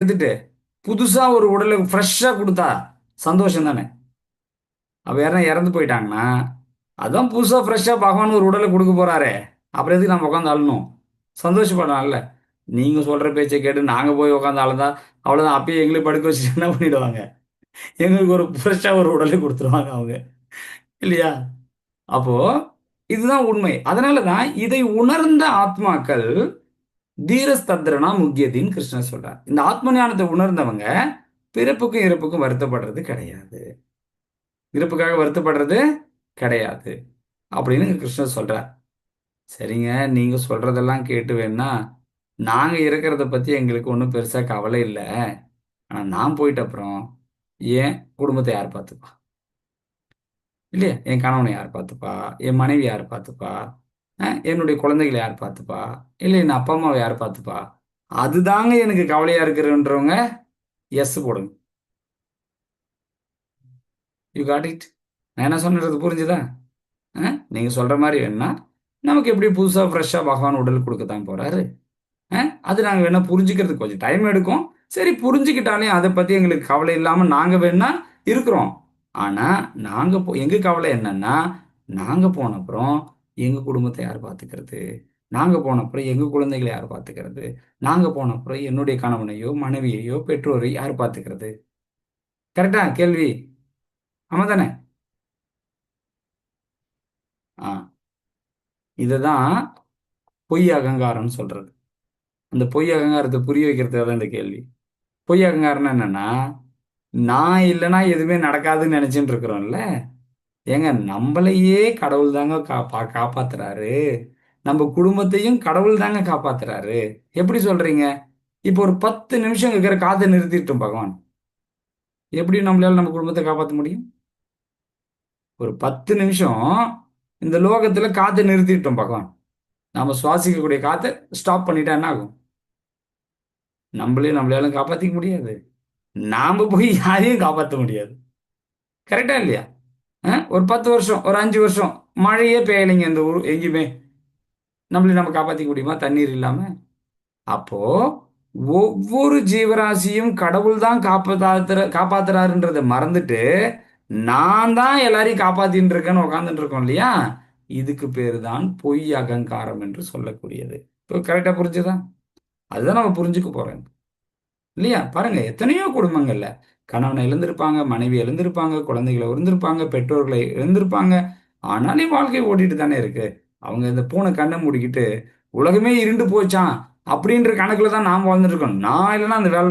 எடுத்துட்டு புதுசா ஒரு உடலுக்கு ஃப்ரெஷ்ஷாக கொடுத்தா சந்தோஷம் தானே. அப்ப யாரும் இறந்து போயிட்டாங்கன்னா அதான் புதுசாக ஃப்ரெஷ்ஷாக பகவான் ஒரு உடலை கொடுக்க போறாரே. அப்புறம் எதுக்கு நம்ம உட்காந்து அழணும் சந்தோஷப்படலாம்ல. நீங்கள் சொல்ற பேச்சை கேட்டு நாங்கள் போய் உட்காந்து அழுந்தா அவ்வளோதான் அப்பயே எங்களை படுக்க வச்சுட்டு என்ன பண்ணிடுவாங்க? எங்களுக்கு ஒரு ஃப்ரெஷ்ஷாக ஒரு உடலை கொடுத்துருவாங்க அவங்க. இல்லையா? அப்போ இதுதான் உண்மை. அதனால தான் இதை உணர்ந்த ஆத்மாக்கள் தீரஸ்தந்திரனா முக்கியத்தின்னு கிருஷ்ணன் சொல்றார். இந்த ஆத்ம ஞானத்தை உணர்ந்தவங்க பிறப்புக்கும் இறப்புக்கும் வருத்தப்படுறது கிடையாது. இறப்புக்காக வருத்தப்படுறது கிடையாது அப்படின்னு கிருஷ்ணன் சொல்றார். சரிங்க நீங்க சொல்றதெல்லாம் கேட்டு வேணா நாங்க இருக்கிறத பத்தி எங்களுக்கு ஒன்றும் பெருசா கவலை இல்லை. ஆனா நான் போயிட்ட அப்புறம் ஏன் குடும்பத்தை யார் பார்த்துப்பா? இல்லையா? என் கணவனை யார் பார்த்துப்பா? என் மனைவி யார் பார்த்துப்பா? என்னுடைய குழந்தைகளை யார் பார்த்துப்பா? இல்லை என் அப்பா அம்மாவை யார் பார்த்துப்பா? அதுதாங்க எனக்கு கவலையா இருக்கிறன்றவங்க எஸ் போடுங்க. யூ காட் இட் நான் என்ன சொன்னது புரிஞ்சுதா? அஹ், நீங்க சொல்ற மாதிரி வேணா நமக்கு எப்படி புதுசா ஃப்ரெஷ்ஷா பகவான் உடல் கொடுக்க தான் போறாரு? அது நாங்க வேணா புரிஞ்சுக்கிறதுக்கு கொஞ்சம் டைம் எடுக்கும். சரி புரிஞ்சுக்கிட்டாலே அதை பத்தி எங்களுக்கு கவலை இல்லாம நாங்க வேணா இருக்கிறோம். ஆனா நாங்க போ எங்க கவலை என்னன்னா நாங்க போன அப்புறம் எங்கள் குடும்பத்தை யார் பார்த்துக்கிறது நாங்கள் போன அப்புறம் குழந்தைகளை யார் பார்த்துக்கிறது நாங்கள் போன அப்புறம் என்னுடைய கணவனையோ மனைவியையோ பெற்றோரை யார் பார்த்துக்கிறது கரெக்டா கேள்வி? ஆமாம் தானே? ஆ. இதுதான் பொய் அகங்காரம்னு சொல்றது. அந்த பொய் அகங்காரத்தை புரிய வைக்கிறது தான் இந்த கேள்வி. பொய் அகங்காரம்னா என்னன்னா நான் இல்லைன்னா எதுவுமே நடக்காதுன்னு நினைச்சுட்டு இருக்கிறோம்ல. ஏங்க நம்மளையே கடவுள் தாங்க காப்பா காப்பாத்துறாரு. நம்ம குடும்பத்தையும் கடவுள் தாங்க காப்பாத்துறாரு. எப்படி சொல்றீங்க? இப்போ ஒரு பத்து நிமிஷம் இருக்கிற காதை நிறுத்திட்டோம் பகவான். எப்படி நம்மளால நம்ம குடும்பத்தை காப்பாற்ற முடியும்? ஒரு பத்து நிமிஷம் இந்த லோகத்துல காத்தை நிறுத்திட்டோம் பகவான். நாம சுவாசிக்கக்கூடிய காத்தை ஸ்டாப் பண்ணிட்டா என்ன ஆகும்? நம்மளையும் நம்மளால காப்பாத்திக்க முடியாது. நாம போய் யாரையும் காப்பாற்ற முடியாது. கரெக்டா இல்லையா? ஒரு பத்து வருஷம் ஒரு அஞ்சு வருஷம் மழையே பெய்யலைங்க இந்த ஊர் எங்கேயுமே. நம்மளை நம்ம காப்பாற்றிக்க முடியுமா? தண்ணீர் இல்லாமல் அப்போ ஒவ்வொரு ஜீவராசியும் கடவுள் தான் காப்பாத்துற காப்பாத்துறாருன்றதை மறந்துட்டு நான் தான் எல்லாரையும் காப்பாத்தின்னு இருக்கேன்னு உட்காந்துட்டு இருக்கோம் இல்லையா? இதுக்கு பேர் தான் பொய் அகங்காரம் என்று சொல்லக்கூடியது. இப்போ கரெக்டாக புரிஞ்சுதான் அதுதான் நம்ம புரிஞ்சுக்க போறோம். இல்லையா? பாருங்க எத்தனையோ குடும்பங்கள்ல கணவனை இழந்திருப்பாங்க மனைவி இழந்திருப்பாங்க குழந்தைகளை இழந்திருப்பாங்க பெற்றோர்களை இழந்திருப்பாங்க. ஆனாலும் வாழ்க்கை ஓடிட்டு தானே இருக்கு. அவங்க இந்த பூனை கண்ணை மூடிக்கிட்டு உலகமே இருண்டு போச்சான் அப்படின்ற கணக்குல தான் நாம் வாழ்ந்துட்டு இருக்கோம் நான் இல்லைன்னா அந்த வேலை